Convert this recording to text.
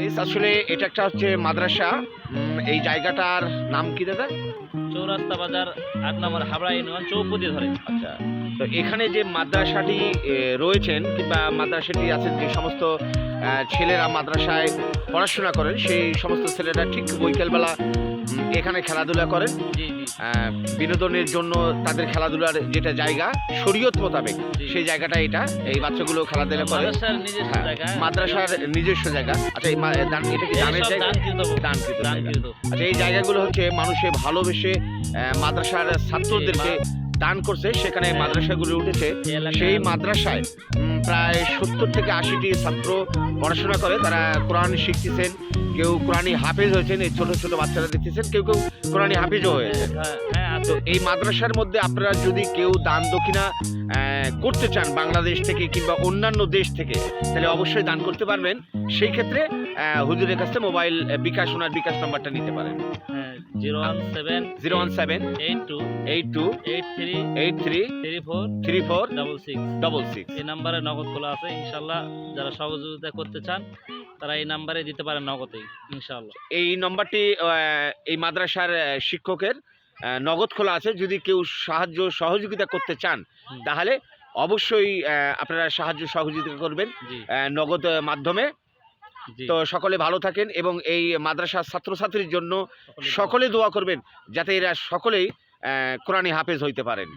হাফেজ আসলে এটা একটা হচ্ছে মাদ্রাসা। এই জায়গাটার নাম কি দাদা? চৌরাস্তা বাজার আট নম্বর হাবড়া ইউনিয়ন চৌপতি ধরে। আচ্ছা তো এখানে যে মাদ্রাসাটি রয়েছেন কিংবা মাদ্রাসাটি আছেন যে সমস্ত ছেলেরা মাদ্রাসায় পড়াশোনা করেন সেই সমস্ত ছেলেরা ঠিক বৈকালবেলা এখানে খেলাধুলা করেন। বিনোদনের জন্য তাদের খেলাধুলার যেটা জায়গা শরীয়ত মোতাবেক সেই জায়গাটা এটা। এই বাচ্চাগুলো খেলাধুলা করে। মাদ্রাসার নিজস্ব হ্যাঁ, জায়গা। আচ্ছা এই এটা কি দানের জায়গা? আচ্ছা এই জায়গাগুলো হচ্ছে মানুষে ভালোবেসে মাদ্রাসার ছাত্রদেরকে দান করছে। সেখানে হ্যাঁ। মাদ্রাসাগুলো উঠেছে। সেই মাদ্রাসায় প্রায় সত্তর থেকে আশিটি ছাত্র পড়াশোনা করে। তারা কোরআন শিখতেছেন কেউ কোরআনী হাফেজ হয়েছেন এই ছোট ছোট বাচ্চারা দেখতেছেন কেউ কেউ কোরআনী হাফেজও হয়েছে হ্যাঁ, হ্যাঁ তো এই মাদ্রাসার মধ্যে আপনারা যদি কেউ দান দক্ষিণা করতে চান বাংলাদেশ থেকে কিংবা অন্যান্য দেশ থেকে তাহলে অবশ্যই দান করতে পারবেন। সেই ক্ষেত্রে হুজুরের কাছে মোবাইল বিকাশ ওনার বিকাশ নাম্বারটা নিতে পারেন। Zero one seven zero one seven eight two eight two eight three eight three three four three four double six double six. এই নাম্বারে নগদ খোলা আছে ইনশাল্লাহ যারা সহযোগিতা করতে চান তারা এই নাম্বারে দিতে পারেন নগদেই ইনশাল্লাহ। এই নম্বরটি এই মাদ্রাসার শিক্ষকের নগদ খোলা আছে যদি কেউ সাহায্য সহযোগিতা করতে চান তাহলে অবশ্যই আপনারা সাহায্য সহযোগিতা করবেন নগদ মাধ্যমে। তো সকলে ভালো থাকেন এবং এই মাদ্রাসার ছাত্রছাত্রীর জন্য সকলে দোয়া করবেন। যাতে এরা সকলেই আহ, কোরআনী হাফেজ হইতে পারেন।